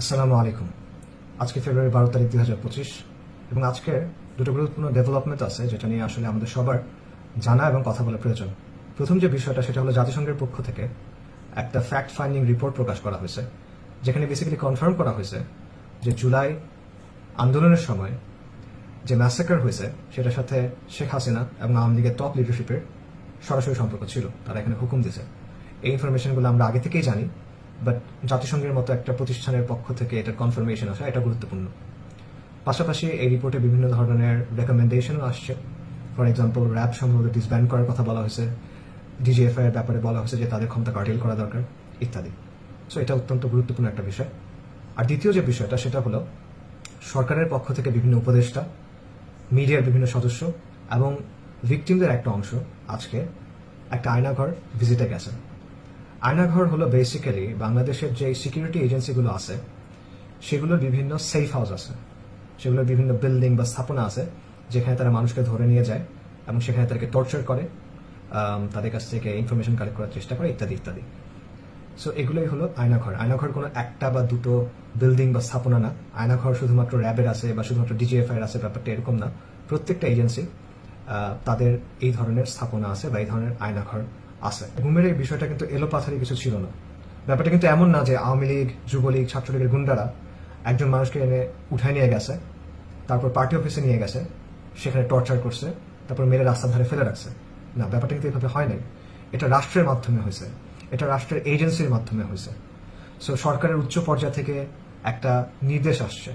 আসসালামু আলাইকুম। আজকে ফেব্রুয়ারি বারো তারিখ দুই হাজার পঁচিশ এবং আজকের দুটো গুরুত্বপূর্ণ ডেভেলপমেন্ট আছে যেটা নিয়ে আসলে আমাদের সবার জানা এবং কথা বলা প্রয়োজন। প্রথম যে বিষয়টা সেটা হলো জাতিসংঘের পক্ষ থেকে একটা ফ্যাক্ট ফাইন্ডিং রিপোর্ট প্রকাশ করা হয়েছে, যেখানে বেসিক্যালি কনফার্ম করা হয়েছে যে জুলাই আন্দোলনের সময় যে ম্যাসেকার হয়েছে সেটার সাথে শেখ হাসিনা এবং আওয়ামী লীগের টপ লিডারশিপের সরাসরি সম্পর্ক ছিল, তারা এখানে হুকুম দিয়েছে। এই ইনফরমেশনগুলো আমরা আগে থেকেই জানি। বাট জাতিসংঘের মতো একটা প্রতিষ্ঠানের পক্ষ থেকে এটার কনফার্মেশন আসা, এটা গুরুত্বপূর্ণ। পাশাপাশি এই রিপোর্টে বিভিন্ন ধরনের রেকমেন্ডেশনও আসছে। ফর এক্সাম্পল র্যাব সম্ভবত ডিসব্যান্ড করার কথা বলা হয়েছে ডিজিএফআই এর ব্যাপারে বলা হয়েছে যে তাদের ক্ষমতা কার্টেল করা দরকার, ইত্যাদি। সো এটা অত্যন্ত গুরুত্বপূর্ণ একটা বিষয়। আর দ্বিতীয় যে বিষয়টা, সেটা হলো সরকারের পক্ষ থেকে বিভিন্ন উপদেষ্টা, মিডিয়ার বিভিন্ন সদস্য এবং ভিকটিমদের একটা অংশ আজকে একটা আয়নাঘর ভিজিটে গেছেন। আয়নাঘর হলো বেসিক্যালি বাংলাদেশের যে সিকিউরিটি এজেন্সিগুলো আছে, সেগুলোর বিভিন্ন সেফ হাউস আছে। সেগুলোর বিভিন্ন বিল্ডিং বা স্থাপনা আছে, যেখানে তারা মানুষকে ধরে নিয়ে যায় এবং সেখানে তাদেরকে টর্চার করে তাদের কাছ থেকে ইনফরমেশন কালেক্ট করার চেষ্টা করে, ইত্যাদি ইত্যাদি। সো এগুলোই হলো আয়নাঘর। আয়নাঘর কোনো একটা বা দুটো বিল্ডিং বা স্থাপনা না। আয়নাঘর শুধুমাত্র র্যাবের আছে বা শুধুমাত্র ডিজিএফআই এর আছে, ব্যাপারটা এরকম না। প্রত্যেকটা এজেন্সি তাদের এই ধরনের স্থাপনা আছে বা এই ধরনের আয়নাঘর আছে। ঘুমের এই বিষয়টা কিন্তু এলোপাথারি কিছু ছিল না। ব্যাপারটা কিন্তু এমন না যে আওয়ামী লীগ, যুবলীগ, ছাত্রলীগের গুন্ডারা একজন মানুষকে এনে উঠায় নিয়ে গেছে, তারপর পার্টি অফিসে নিয়ে গেছে, সেখানে টর্চার করছে, তারপর মেরে রাস্তার ধারে ফেলে রাখছে। না, ব্যাপারটা কিন্তু এভাবে হয় নাই। এটা রাষ্ট্রের মাধ্যমে হয়েছে। এটা রাষ্ট্রের এজেন্সির মাধ্যমে হয়েছে। সো সরকারের উচ্চ পর্যায় থেকে একটা নির্দেশ আসছে।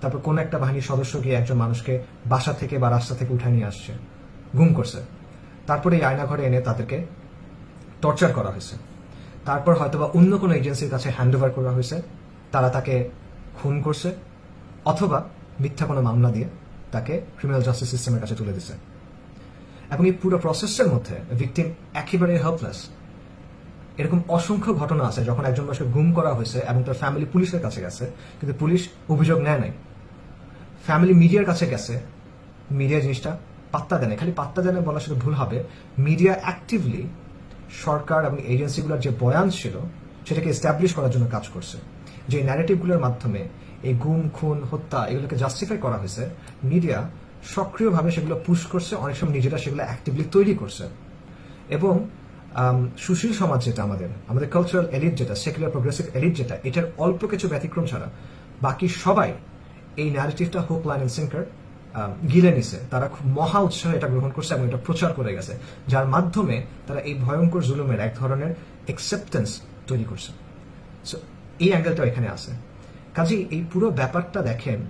তারপর কোন একটা বাহিনীর সদস্য গিয়ে একজন মানুষকে বাসা থেকে বা রাস্তা থেকে উঠায় নিয়ে আসছে। ঘুম করছে। তারপরে এই আয়নাঘরে এনে তাদেরকে টর্চার করা হয়েছে। তারপর হয়তোবা অন্য কোনো এজেন্সির কাছে হ্যান্ড ওভার করা হয়েছে। তারা তাকে খুন করছে অথবা মিথ্যা কোনো মামলা দিয়ে তাকে ক্রিমিনাল জাস্টিস সিস্টেমের কাছে তুলে দিছে। এবং এই পুরো প্রসেসের মধ্যে ভিকটিম একেবারে হেল্পলেস এরকম অসংখ্য ঘটনা আছে, যখন একজন মানুষকে গুম করা হয়েছে এবং তার ফ্যামিলি পুলিশের কাছে গেছে, কিন্তু পুলিশ অভিযোগ নেয় নাই। ফ্যামিলি মিডিয়ার কাছে গেছে মিডিয়া জিনিসটা পাত্তা দেয় খালি পাত্তা দেয় বলা সেটা ভুল হবে। মিডিয়া অ্যাক্টিভলি সরকার এবং এজেন্সিগুলোর যে বয়ান ছিল, সেটাকে এস্টাবলিশ করার জন্য কাজ করছে। যে ন্যারেটিভগুলোর মাধ্যমে এই গুম, খুন, হত্যা এগুলোকে জাস্টিফাই করা হয়েছে মিডিয়া সক্রিয়ভাবে সেগুলো পুশ করছে, অনেক সময় নিজেরা সেগুলো অ্যাক্টিভলি তৈরি করছে। এবং সুশীল সমাজ যেটা আমাদের আমাদের কালচারাল এলিট যেটা সেকুলার প্রোগ্রেসিভ এলিট যেটা, এটার অল্প কিছু ব্যতিক্রম ছাড়া বাকি সবাই এই ন্যারেটিভটা হোক লাইন এন্ড সিঙ্কার গিলে নিছে। তারা খুব মহা উৎসাহে এটা গ্রহণ করছে এবং এটা প্রচার করে গেছে যার মাধ্যমে তারা এই ভয়ঙ্কর জুলুমের এক ধরনের একসেপ্টেন্স তৈরি করছে। So, এই অ্যাঙ্গেলটা এখানে আছে। কাজেই এই পুরো ব্যাপারটা দেখেন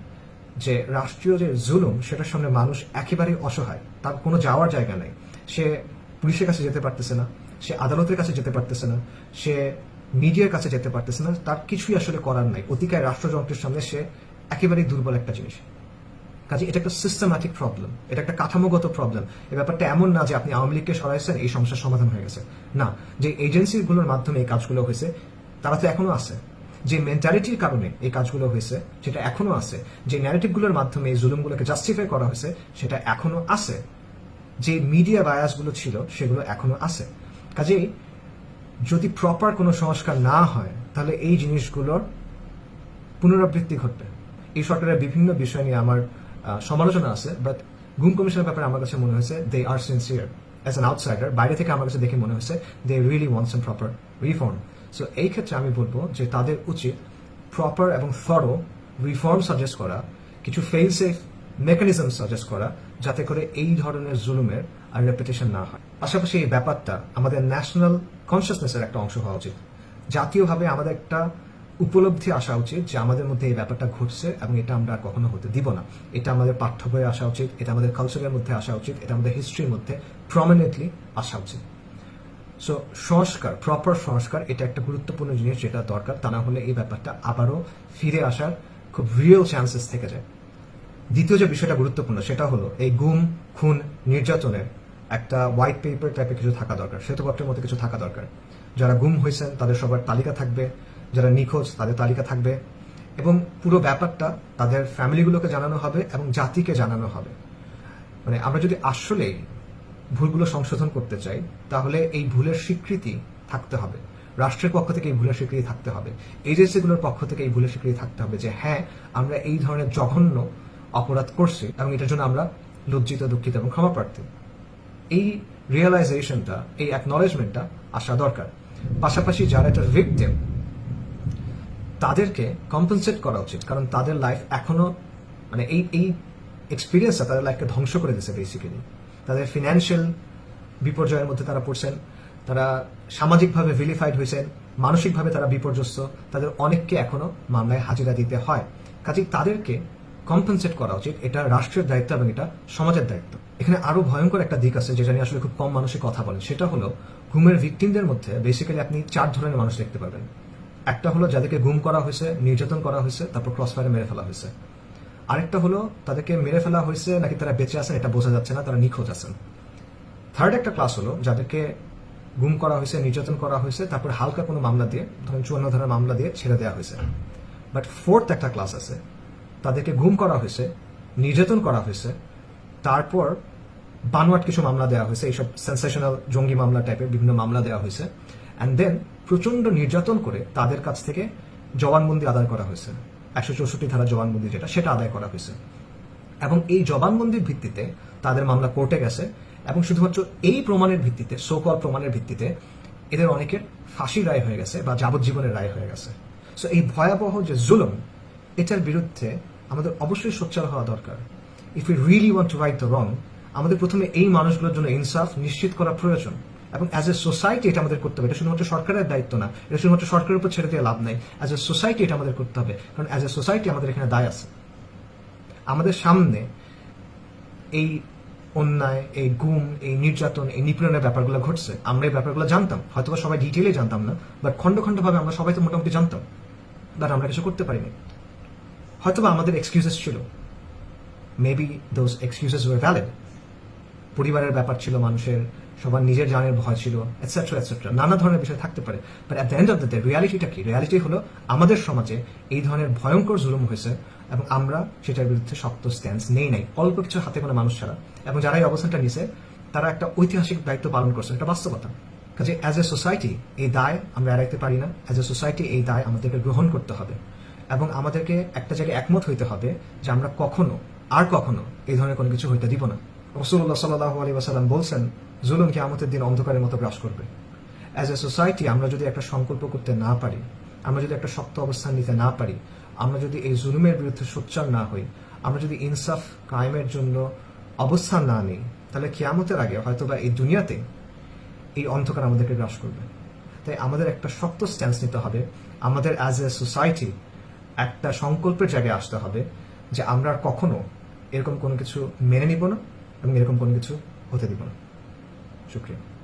যে রাষ্ট্রীয় যে জুলুম সেটার সামনে মানুষ একেবারেই অসহায়। তার কোনো যাওয়ার জায়গা নেই। সে পুলিশের কাছে যেতে পারতেছে না সে আদালতের কাছে যেতে পারতেছে না সে মিডিয়ার কাছে যেতে পারতেছে না। তার কিছুই আসলে করার নাই। অতিকায় রাষ্ট্রযন্ত্রের সামনে সে একেবারেই দুর্বল একটা জিনিস। কাজে এটা একটা সিস্টেম্যাটিক প্রবলেম এটা একটা কাঠামোগত প্রবলেম এ ব্যাপারটা এমন না যে আপনি আওয়ামী লীগকে সরাইছেন, এই সমস্যার সমাধান হয়ে গেছে। না, যে এজেন্সিগুলোর মাধ্যমে এই কাজগুলো হয়েছে, তারা তো এখনও আছে। যে মেন্টালিটির কারণে এই কাজগুলো হয়েছে, সেটা এখনও আছে। যে ন্যারেটিভগুলোর মাধ্যমে এই জুলুমগুলোকে জাস্টিফাই করা হয়েছে, সেটা এখনও আছে। যে মিডিয়া বায়াসগুলো ছিল, সেগুলো এখনও আছে। কাজেই যদি প্রপার কোনো সংস্কার না হয়, তাহলে এই জিনিসগুলোর পুনরাবৃত্তি ঘটবে। এই সরকারের বিভিন্ন বিষয় নিয়ে আমার সমালোচনা আছে বাট গুম কমিশনের ব্যাপারে আমার কাছে মনে হয়েছে they are sincere as an outsider বাইরে থেকে আমার কাছে দেখে মনে হয়েছে they really wants an proper reform so এই ক্ষেত্রে আমি বলব যে তাদের উচিত প্রপার এবং থরো রিফর্ম সাজেস্ট করা, কিছু ফেল সেফ মেকানিজম সাজেস্ট করা, যাতে করে এই ধরনের জুলুমের আর রেপুটেশন না হয়। পাশাপাশি এই ব্যাপারটা আমাদের ন্যাশনাল কনসিয়াসনেসের একটা অংশ হওয়া উচিত। জাতীয়ভাবে আমাদের একটা উপলব্ধি আসা উচিত যে আমাদের মধ্যে এই ব্যাপারটা ঘটছে এবং এটা আমরা কখনো হতে দিব না। এটা আমাদের পাঠ্য বইয়ে আসা উচিত, এটা আমাদের কালচারের মধ্যে আসা উচিত, এটা আমাদের হিস্ট্রির মধ্যে প্রমিনেন্টলি আসা উচিত। সো সংস্কার প্রপার সংস্কার, এটা একটা গুরুত্বপূর্ণ জিনিস যেটা দরকার, তা না হলে এই ব্যাপারটা আবারও ফিরে আসার খুব রিয়েল চান্সেস থেকে যায়। দ্বিতীয় যে বিষয়টা গুরুত্বপূর্ণ, সেটা হলো এই গুম, খুন, নির্যাতনের একটা হোয়াইট পেপার টাইপের কিছু থাকা দরকার, শ্বেতপত্রের মধ্যে কিছু থাকা দরকার। যারা গুম হয়েছেন, তাদের সবার তালিকা থাকবে যারা নিখোঁজ, তাদের তালিকা থাকবে এবং পুরো ব্যাপারটা তাদের ফ্যামিলিগুলোকে জানানো হবে এবং জাতিকে জানানো হবে। মানে আমরা যদি আসলেই ভুলগুলো সংশোধন করতে চাই, তাহলে এই ভুলের স্বীকৃতি থাকতে হবে। রাষ্ট্রের পক্ষ থেকে এই ভুলের স্বীকৃতি থাকতে হবে। এজেন্সিগুলোর পক্ষ থেকে এই ভুলের স্বীকৃতি থাকতে হবে যে হ্যাঁ আমরা এই ধরনের জঘন্য অপরাধ করছি এবং এটার জন্য আমরা লজ্জিত, দুঃখিত এবং ক্ষমা প্রার্থী এই রিয়েলাইজেশনটা এই অ্যাকনলেজমেন্টটা আসা দরকার। পাশাপাশি যারা একটা ভিকটিম তাদেরকে কম্পেনসেট করা উচিত। কারণ তাদের লাইফ এখনও মানে এই এই এক্সপিরিয়েন্সটা তাদের লাইফকে ধ্বংস করে দিয়েছে বেসিক্যালি তাদের ফিনান্সিয়াল বিপর্যয়ের মধ্যে তারা পড়ছেন, তারা সামাজিকভাবে ভিলিফাইড হয়েছেন, মানসিকভাবে তারা বিপর্যস্ত, তাদের অনেককে এখনও মামলায় হাজিরা দিতে হয়। কাজেই তাদেরকে কম্পেনসেট করা উচিত, এটা রাষ্ট্রের দায়িত্ব এবং এটা সমাজের দায়িত্ব। এখানে আরও ভয়ঙ্কর একটা দিক আছে, যেটা নিয়ে আসলে খুব কম মানুষই কথা বলেন। সেটা হলো, ঘুমের ভিকটিমদের মধ্যে বেসিক্যালি আপনি চার ধরনের মানুষ দেখতে পাবেন একটা হলো যাদেরকে গুম করা হয়েছে, নির্যাতন করা হয়েছে, তারপর ক্রস ফায়ারে মেরে ফেলা হয়েছে। আরেকটা হলো তাদেরকে মেরে ফেলা হয়েছে নাকি তারা বেঁচে আছেন এটা বোঝা যাচ্ছে না, তারা নিখোঁজ আছেন। থার্ড একটা ক্লাস হলো যাদেরকে গুম করা হয়েছে, নির্যাতন করা হয়েছে, তারপর হালকা কোনো মামলা দিয়ে, ধরেন চুয়ান্ন ধরনের মামলা দিয়ে ছেড়ে দেওয়া হয়েছে। বাট ফোর্থ একটা ক্লাস আছে, তাদেরকে গুম করা হয়েছে, নির্যাতন করা হয়েছে, তারপর বানোয়াট কিছু মামলা দেওয়া হয়েছে, এইসব সেন্সেশনাল জঙ্গি মামলা টাইপের বিভিন্ন মামলা দেওয়া হয়েছে। অ্যান্ড দেন প্রচণ্ড নির্যাতন করে তাদের কাছ থেকে জবানবন্দি আদায় করা হয়েছে। একশো চৌষট্টি ধারা জবানবন্দি যেটা, সেটা আদায় করা হয়েছে। এবং এই জবানবন্দির ভিত্তিতে তাদের মামলা কোর্টে গেছে এবং শুধুমাত্র এই প্রমাণের ভিত্তিতে সোকল প্রমাণের ভিত্তিতে এদের অনেকের ফাঁসি রায় হয়ে গেছে বা যাবজ্জীবনের রায় হয়ে গেছে। সো এই ভয়াবহ যে জুলম, এটার বিরুদ্ধে আমাদের অবশ্যই সোচ্চার হওয়া দরকার। If you really want to right the wrong আমাদের প্রথমে এই মানুষগুলোর জন্য ইনসাফ নিশ্চিত করা প্রয়োজন। এবং অ্যাজ এ সোসাইটি এটা আমাদের করতে হবে। এটা শুধুমাত্র সরকারের দায়িত্ব না, এটা শুধুমাত্র সরকারের উপর ছেড়ে দিয়ে লাভ নাই। অ্যাজ এ সোসাইটি এটা আমাদের করতে হবে, কারণ অ্যাজ এ সোসাইটি আমাদের এখানে দায় আছে। আমাদের সামনে এই অন্যায়, এই গুম, এই নির্যাতন, এই নিপীড়নের ব্যাপারগুলো ঘটছে। আমরা এই ব্যাপারগুলো জানতাম হয়তো সবাই ডিটেলে জানতাম না বাট খন্ড খন্ড ভাবে আমরা সবাই তো মোটামুটি জানতাম। বাট আমরা কিছু করতে পারিনি। হয়তো বা আমাদের এক্সকিউজেস ছিল। Maybe those excuses were valid পরিবারের ব্যাপার ছিল, মানুষের সবার নিজের জানের ভয় ছিল এটসেট্রা এটসেট্রা নানা ধরনের বিষয় থাকতে পারে। But at the end of the day রিয়ালিটিটা কি? রিয়ালিটি হলো আমাদের সমাজে এই ধরনের ভয়ঙ্কর জুলুম হয়েছে এবং আমরা সেটার বিরুদ্ধে শক্ত স্ট্যান্স নেই নাই, অল্প কিছু হাতে কোনো মানুষ ছাড়া। এবং যারা এই অবস্থানটা নিছে তারা একটা ঐতিহাসিক দায়িত্ব পালন করছে, এটা বাস্তবতা। কাজে অ্যাজ এ সোসাইটি এই দায় আমরা এড়াইতে পারি না। অ্যাজ এ সোসাইটি এই দায় আমাদেরকে গ্রহণ করতে হবে। এবং আমাদেরকে একটা জায়গায় একমত হইতে হবে যে আমরা কখনো, আর কখনো এই ধরনের কোনো কিছু হইতে দিব না। রসুল্লাহ সাল্লাহ আলী ওয়াসাল্লাম বলছেন, জুলুম কিয়ামতের দিন অন্ধকারের মতো গ্রাস করবে। অ্যাজ এ সোসাইটি আমরা যদি একটা সংকল্প করতে না পারি, আমরা যদি একটা শক্ত অবস্থান নিতে না পারি, আমরা যদি এই জুলুমের বিরুদ্ধে সোচ্চার না হই, আমরা যদি ইনসাফ কায়েমের জন্য অবস্থান না নিই, তাহলে কেয়ামতের আগে হয়তো বা এই দুনিয়াতে এই অন্ধকার আমাদেরকে গ্রাস করবে। তাই আমাদের একটা শক্ত স্ট্যান্স নিতে হবে। আমাদের অ্যাজ এ সোসাইটি একটা সংকল্পের জায়গায় আসতে হবে যে আমরা কখনো এরকম কোনো কিছু মেনে নিব না। এবং এরকম কোনো কিছু হতে দিব না। শুক্রিয়া।